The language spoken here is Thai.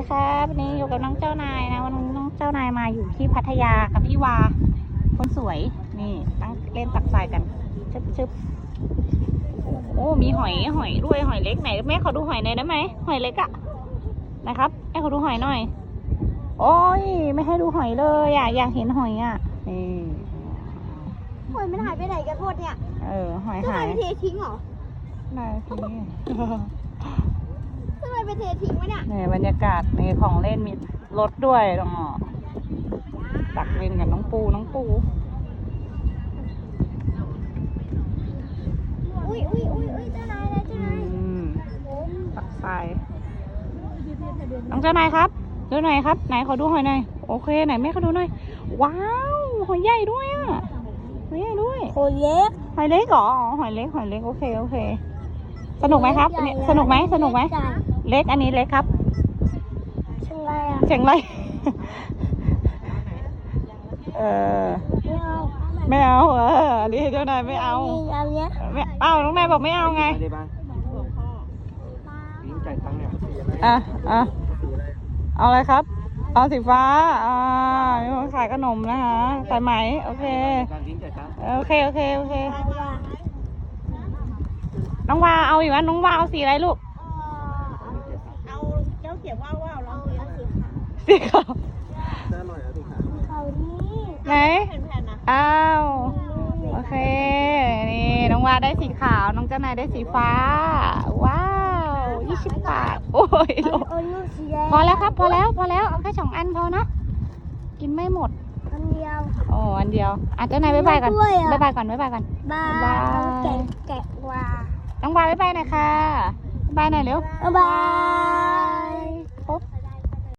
ดีครับวันนี้อยู่กับน้องเจ้านายนะวันนี้น้องเจ้านายมาอยู่ที่พัทยากับพี่วา คนสวยนี่ตั้งเล่นตักทรายกันชึบชึบโอ้มีหอยหอยด้วยหอยเล็กไหนแม่ขอดูหอยหน่อยได้ไหมหอยเล็กอะนะครับแม่ขอดูหอยหน่อย โอ้ยไม่ให้ดูหอยเลยอะอยากเห็นหอยอะนี่หอยมันหายไปไหนกันหมดเนี่ยเออหอยทำไมหายไปเททิ้งเหรอได้พี่ทำไมไปเททิ้งวะเนี่ยนี่บรรยากาศในของเล่นมีรถด้วยตรงอ่อตักเล่นกับน้องปูน้องปู อุ้ยอุ้ยอุ้ยอุ้ยเจ้านายเลยเจ้าอืนายมตักทรายน้องเจ้านายครับดูหน่อยครับ ไหนขอดูหอยหน่อยโอเคไหนแม่ขอดูหน่อยว้าวหอยใหญ่ด้วยอะหอยใหญ่ด้วยโคเล็กหอยเล็กเหรออ๋อหอยเล็กหอยเล็กโอเคโอเค สนุกไหมครับเนี่ยสนุกไหมสนุกไหม เล็กอันนี้เล็กครับช่างไรอะเจ๋งเลยเออไม่เอาไม่เอาเอออันนี้เจ้านายไม่เอาเอาเนี้ยไม่เอาน้องนายบอกไม่เอาไงได้บ้างยิงจ่ายตังค์เนี่ยอะอะเอาอะไรครับเอาสีฟ้า อ่ามีคนขายขนมนะคะสายไหม โอเคการยิงจ่ายตังค์โอเค โอเค โอเค น้องวาเอาอยู่อันน้องวาเอาสีอะไรลูก เอาเจ้าเขียวว่าวว่าวเราเอาสี สีขาวน่าอร่อยอะถูกขายขาวนี้ไหนเป็นแผ่นนะอ้าวโอเคนี่น้องวาได้สีขาวน้องเจ้านายได้สีฟ้า ว้าวยี่สิบบาทโอ้ยโลเอาลูกสีแดงพอแล้วครับ พอแล้วพอแล้วเอาแค่สองอันพอนะกินไม่หมดอันเดียวโอ้อันเดียวอะเจ้านายบ๊ายบายก่อนด้วยอะบ๊ายบายก่อนบ๊ายบายก่อน บาบาย แกะแกะวาน้องวาบ๊ายบายหน่อยค่ะบ๊ายบายหน่อยเร็วบ๊ายบาย